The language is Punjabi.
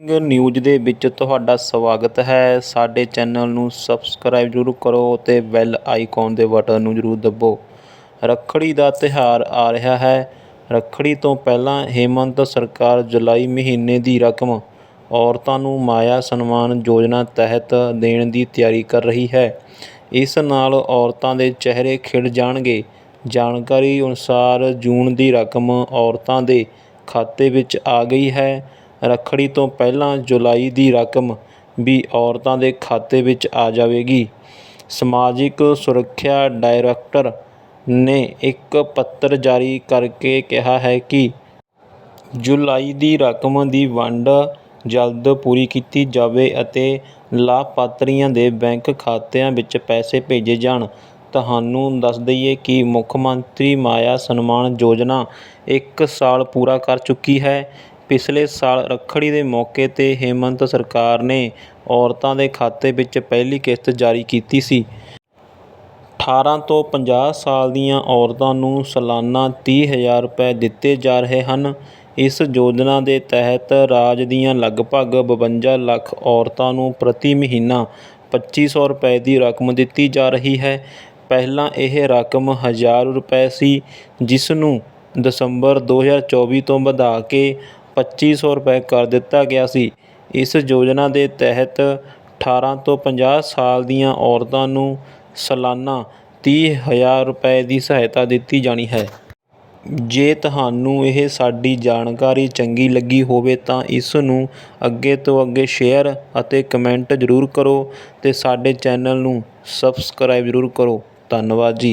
ਸਿੰਘ ਨਿਊਜ਼ ਦੇ ਵਿੱਚ ਤੁਹਾਡਾ ਸਵਾਗਤ ਹੈ। ਸਾਡੇ ਚੈਨਲ ਨੂੰ ਸਬਸਕ੍ਰਾਈਬ ਜ਼ਰੂਰ ਕਰੋ ਅਤੇ ਬੈਲ ਆਈਕਨ ਦੇ ਬਟਨ ਨੂੰ ਜ਼ਰੂਰ ਦੱਬੋ। ਰੱਖੜੀ ਦਾ ਤਿਉਹਾਰ ਆ ਰਿਹਾ ਹੈ। ਰੱਖੜੀ ਤੋਂ ਪਹਿਲਾਂ ਹੇਮੰਤ ਸਰਕਾਰ ਜੁਲਾਈ ਮਹੀਨੇ ਦੀ ਰਕਮ ਔਰਤਾਂ ਨੂੰ ਮਾਇਆ ਸਨਮਾਨ ਯੋਜਨਾ ਤਹਿਤ ਦੇਣ ਦੀ ਤਿਆਰੀ ਕਰ ਰਹੀ ਹੈ। ਇਸ ਨਾਲ ਔਰਤਾਂ ਦੇ ਚਿਹਰੇ ਖਿੜ ਜਾਣਗੇ। ਜਾਣਕਾਰੀ ਅਨੁਸਾਰ ਜੂਨ ਦੀ ਰਕਮ ਔਰਤਾਂ ਦੇ ਖਾਤੇ ਵਿੱਚ ਆ ਗਈ ਹੈ। ਰੱਖੜੀ ਤੋਂ ਪਹਿਲਾਂ ਜੁਲਾਈ ਦੀ ਰਕਮ ਵੀ ਔਰਤਾਂ ਦੇ ਖਾਤੇ ਵਿੱਚ ਆ ਜਾਵੇਗੀ। ਸਮਾਜਿਕ ਸੁਰੱਖਿਆ ਡਾਇਰੈਕਟਰ ਨੇ ਇੱਕ ਪੱਤਰ ਜਾਰੀ ਕਰਕੇ ਕਿਹਾ ਹੈ ਕਿ ਜੁਲਾਈ ਦੀ ਰਕਮ ਦੀ ਵੰਡ ਜਲਦ ਪੂਰੀ ਕੀਤੀ ਜਾਵੇ ਅਤੇ ਲਾਭਪਾਤਰੀਆਂ ਦੇ ਬੈਂਕ ਖਾਤਿਆਂ ਵਿੱਚ ਪੈਸੇ ਭੇਜੇ ਜਾਣ। ਤੁਹਾਨੂੰ ਦੱਸ ਦਈਏ ਕਿ ਮੁੱਖ ਮੰਤਰੀ ਮਾਇਆ ਸਨਮਾਨ ਯੋਜਨਾ ਇੱਕ ਸਾਲ ਪੂਰਾ ਕਰ ਚੁੱਕੀ ਹੈ। ਪਿਛਲੇ ਸਾਲ ਰੱਖੜੀ ਦੇ ਮੌਕੇ 'ਤੇ ਹੇਮੰਤ ਸਰਕਾਰ ਨੇ ਔਰਤਾਂ ਦੇ ਖਾਤੇ ਵਿੱਚ ਪਹਿਲੀ ਕਿਸ਼ਤ ਜਾਰੀ ਕੀਤੀ ਸੀ। 18 ਤੋਂ 50 ਸਾਲ ਦੀਆਂ ਔਰਤਾਂ ਨੂੰ ਸਾਲਾਨਾ ਤੀਹ ਹਜ਼ਾਰ ਰੁਪਏ ਦਿੱਤੇ ਜਾ ਰਹੇ ਹਨ। ਇਸ ਯੋਜਨਾ ਦੇ ਤਹਿਤ ਰਾਜ ਦੀਆਂ ਲਗਭਗ 52 ਲੱਖ ਔਰਤਾਂ ਨੂੰ ਪ੍ਰਤੀ ਮਹੀਨਾ ਪੱਚੀ ਸੌ ਰੁਪਏ ਦੀ ਰਕਮ ਦਿੱਤੀ ਜਾ ਰਹੀ ਹੈ। ਪਹਿਲਾਂ ਇਹ ਰਕਮ ਹਜ਼ਾਰ ਰੁਪਏ ਸੀ, ਜਿਸ ਨੂੰ ਦਸੰਬਰ 2024 ਤੋਂ ਵਧਾ ਕੇ ਪੱਚੀ ਸੌ ਰੁਪਏ ਕਰ ਦਿੱਤਾ ਗਿਆ ਸੀ। ਇਸ ਯੋਜਨਾ ਦੇ ਤਹਿਤ 18 ਤੋਂ 50 ਸਾਲ ਦੀਆਂ ਔਰਤਾਂ ਨੂੰ ਸਾਲਾਨਾ ਤੀਹ ਹਜ਼ਾਰ ਰੁਪਏ ਦੀ ਸਹਾਇਤਾ ਦਿੱਤੀ ਜਾਣੀ ਹੈ। ਜੇ ਤੁਹਾਨੂੰ ਇਹ ਸਾਡੀ ਜਾਣਕਾਰੀ ਚੰਗੀ ਲੱਗੀ ਹੋਵੇ ਤਾਂ ਇਸ ਨੂੰ ਅੱਗੇ ਤੋਂ ਅੱਗੇ ਸ਼ੇਅਰ ਅਤੇ ਕਮੈਂਟ ਜ਼ਰੂਰ ਕਰੋ ਅਤੇ ਸਾਡੇ ਚੈਨਲ ਨੂੰ ਸਬਸਕ੍ਰਾਈਬ ਜ਼ਰੂਰ ਕਰੋ। ਧੰਨਵਾਦ ਜੀ।